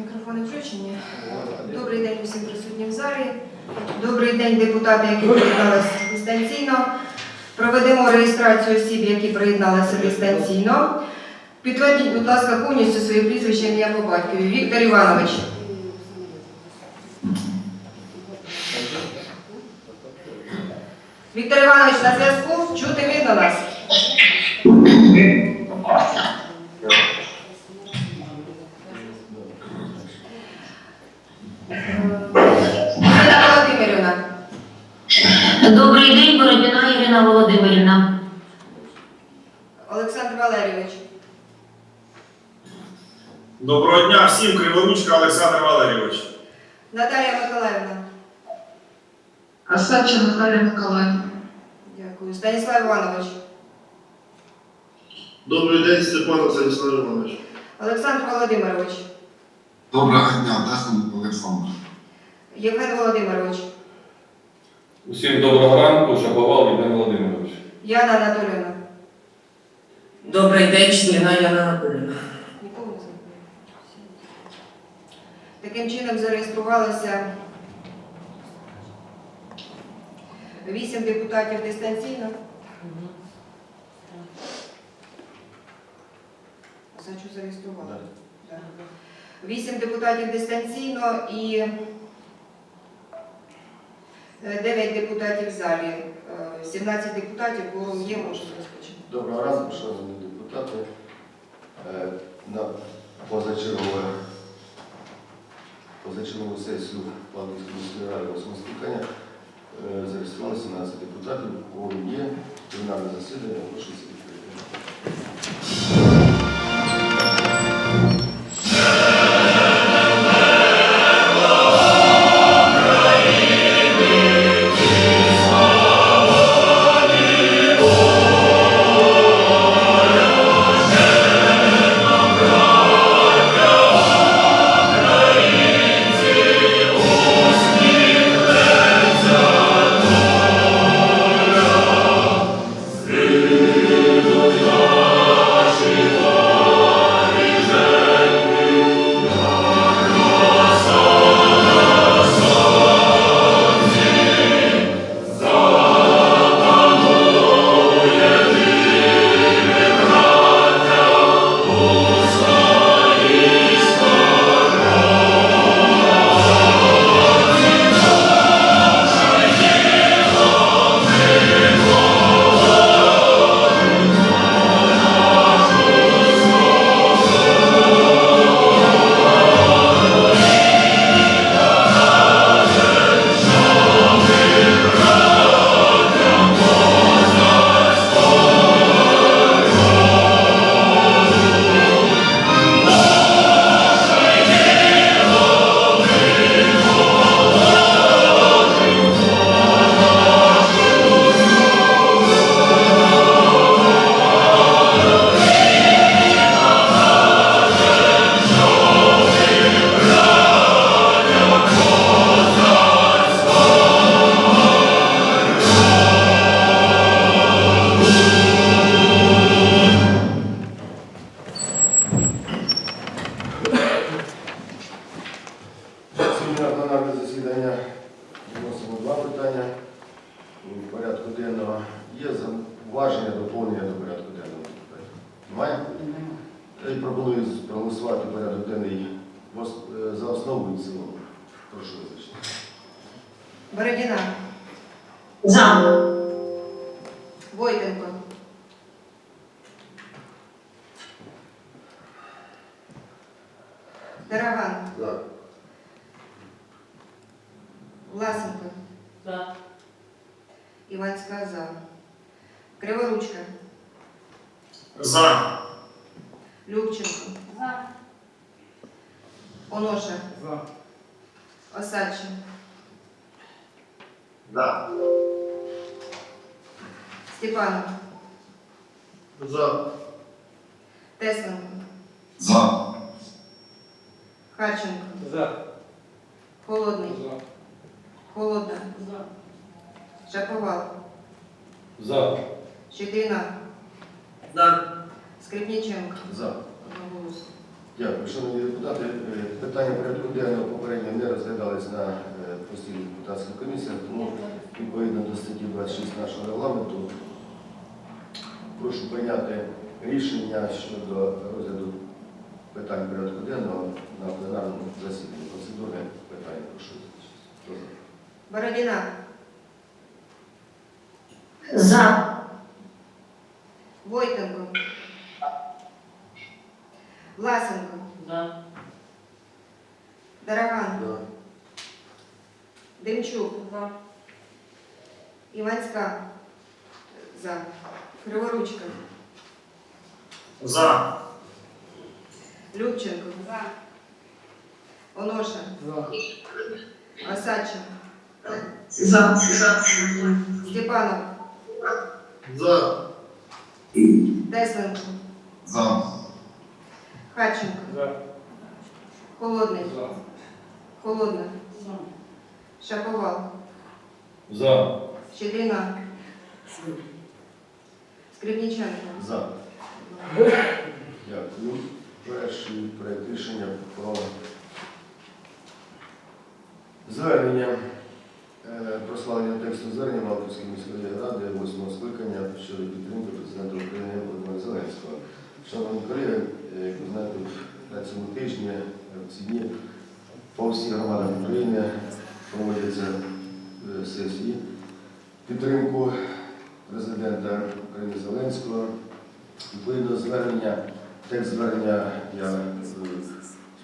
Мікрофони включені. Добрий день усім присутнім в залі. Добрий день, депутати, які приєдналися дистанційно. Проведемо реєстрацію осіб, які приєдналися дистанційно. Підтвердіть, будь ласка, повністю своє прізвище ім'я по батькові. Віктор Іванович. Віктор Іванович на зв'язку. Чути видно нас? Ірина Володимирівна. Добрий день, Бородіна Ірина Володимирівна. Олександр Валерійович. Доброго дня всім, Кривонучка Олександр Валерійович. Наталія Миколаївна. Осадча Наталія Миколаївна. Дякую. Станіслав Іванович. Добрий день, Степан Станіслав Іванович. Олександр Володимирович. Доброго дня, Дехан Олександр. Євген Володимирович. Усім доброго ранку, Шаповал Євген Володимирович. Яна Анатоліївна. Добрий день, Чліна Яна Анатоліївна. Таким чином зареєструвалося вісім депутатів дистанційно. Що зареєстрували? Вісім депутатів дистанційно і е, дев'ять депутатів в залі. Е, 17 депутатів, кворум є, можемо розпочати. Доброго ранку, шановні депутати. Е, На позачергове позачергову сесію Павлівської міської ради восьмого скликання е, зареєстрували 17 депутатів. Кворум є. Пленарне засідання оголошується Бородіна. За. Войтенко. Дараган. За. Власенко. За. Іванська за. Криворучка. За. Любченко. За. Оноша. Осадчий. За. Степанов. За. Тесленко. За. Харченко. За. Холодний. Холодна. Шаповал. За. Щедрина. За. Скрипниченко. За. Одноголосно. Дякую. Шановні депутати, е, питання порядку денного попередньо не розглядались на е, депутатська комісія, тому відповідно до статті 26 нашого регламенту прошу прийняти рішення щодо розгляду питань порядку денного на пленарному засіданні. Процедурне питання прошу. Бородіна, За. Войтенко, Власенко, За. Дараган, За. Демчук, Іванська, за. Криворучка, За. Любченко, За. Оноша, Осадча, За. Степанов, За. Тесленко, За. Харченко, Холодний, Холодна, Шаповал, За. Щедрина, Скрипниченко, За. Дякую. Перший проект рішення про звернення е, про славлення тексту звернення Малтівської міської ради 8 скликання щодо підтримки президента України Володимира Зеленського. Шановні колеги, е, як ви знаєте, на цьому тижні, е, в ці дні по всіх громадам України проводяться сесії підтримку президента України Зеленського. Відповідно звернення, текст звернення, я е,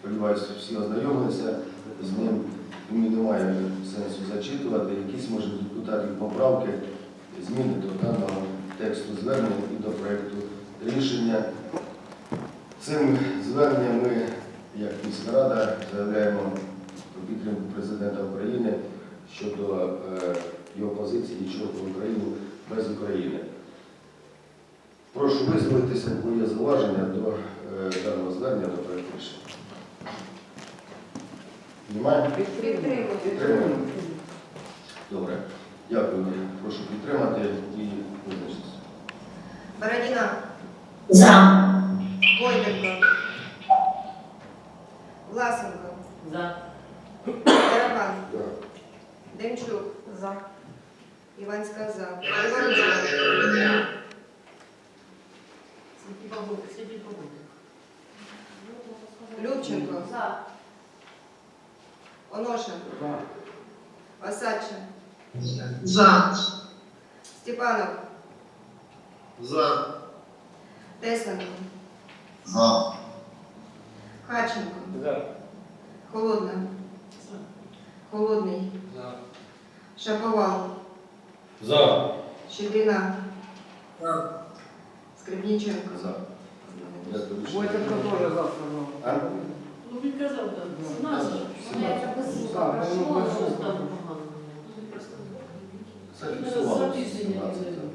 сподіваюся, всі ознайомилися з ним. Тому немає сенсу зачитувати. Якісь, може, депутатів поправки, зміни до даного тексту звернення і до проєкту рішення. Цим зверненням ми, як міська рада, заявляємо про підтримку президента України щодо е, його позиції нічого про Україну без України. Прошу висловитися, бо є зауваження до е, даного звернення до проєкту рішення. Немає? Підтримуємо. Добре. Дякую. Прошу підтримати і визначитися. Бородіна, За. Войтенко, Власенко, За. Тарабан, Демчук, За. Іванська, за. Любченко, Оноша, Осадча, За. Степанов, За. Тесленко, За. Харченко, Холодна, Холодний, Шаповал, За. Щедрина, Скрипниченко. За. Дякую. Войтенко теж за сказав. А? Ну, він казав, так. Нас. Так, ну, ми ж Зафіксували. Записання. 17, так.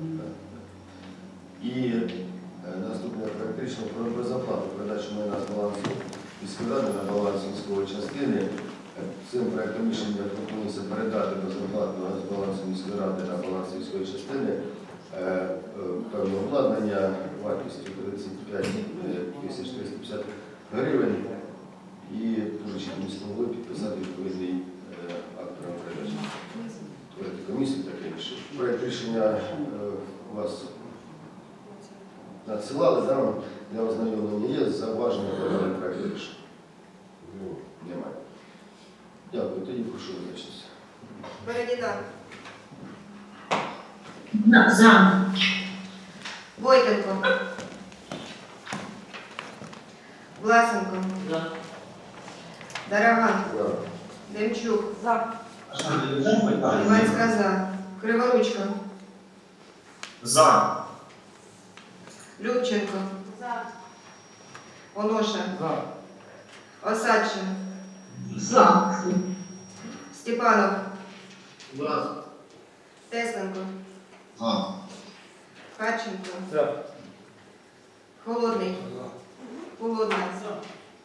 І е, наступне проект рішення про безоплату передачу майна з балансу міської ради на баланс військової частини. Е, Цим проектом рішення пропонується передати безоплатно з балансу міської ради на баланс військової частини е, е, певне обладнання вартістю 35 тисяч 350 гривень. І доручити міському підписати відповідний е, акт. Творити комісію таке рішення. Проект рішення е, у вас надсилали, для ознайомлення є зауваження проекту рішення? Немає. Дякую, тоді прошу визначитися. Бородіна, За. Войтенко, Власенко, За. Дараган, Демчук, Іванська, за. Криворучка, За. Любченко, За. Оноша, За. Осадча, За. Степанов, Тесленко, За. Харченко, За. Холодний, Холодна,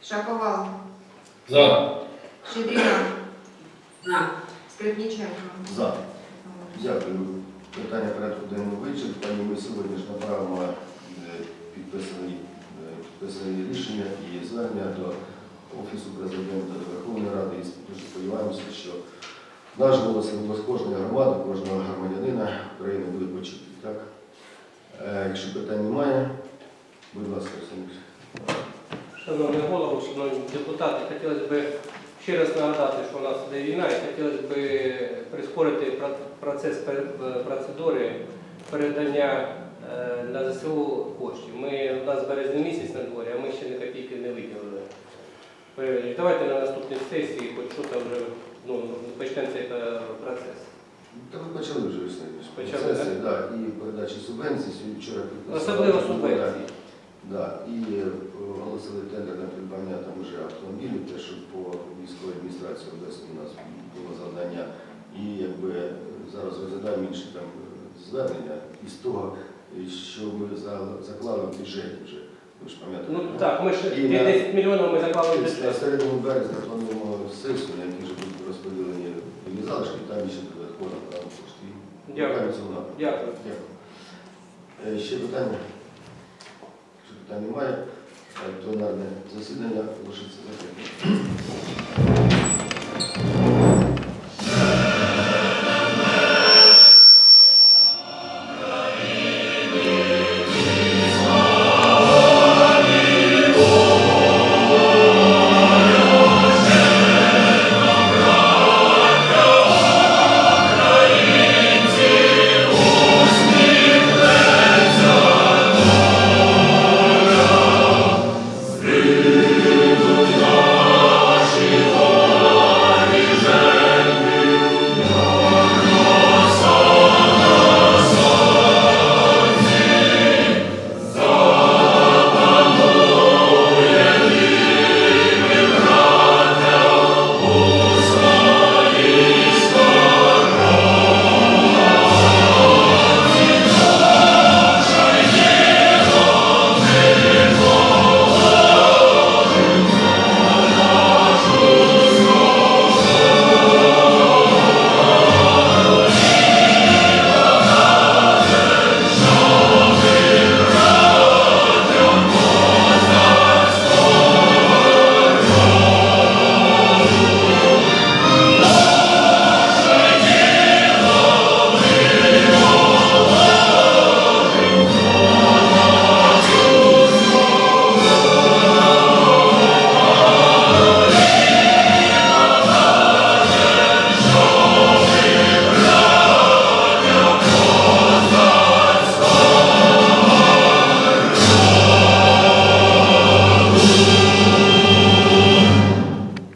Шаповал, За. Щедрина, За. Скрипниченко. За. Дякую. Питання порядку денного вичерпані. Ми сьогодні ж направимо е, підписаний е, підписані рішення і звернення до Офісу президента, Верховної Ради. І дуже сподіваємося, що наш голос, голос кожної громади, кожного громадянина України буде почутий. Так? Е, Якщо питань немає, будь ласка, Олександр. Шановний голово, шановні депутати, хотілося б ще раз нагадати, що у нас іде війна, і хотілося б прискорити процес процедури передання е, на ЗСУ коштів. Ми, у нас березень місяць на дворі, а ми ще не копійки не виділили. Е, Давайте на наступній сесії, хоч що там вже ну, почнемо цей е, процес. Та ви почали вже весни. Почали, Процеси, да, і передачі субвенцій. Сьогодні Вчора підписали. Особливо субвенції. Да, і е, оголосили тендер на придбання там вже автомобілів, те, що по військовій адміністрації області у нас було завдання. І якби зараз розглядаємо інші там е, звернення із того, що ми за- заклали в бюджеті вже. Ви ж пам'ятаєте? Ну так, ми ж І на- 10 мільйонів ми заклали На середину середньому березня плануємо сесію, на якій вже будуть розподілені вільні залишки, там ще буде хвора, там кошти. Дякую. Дякую. Дякую. Е, ще питання? Якщо питань немає, е, пленарне засідання лишиться закритим.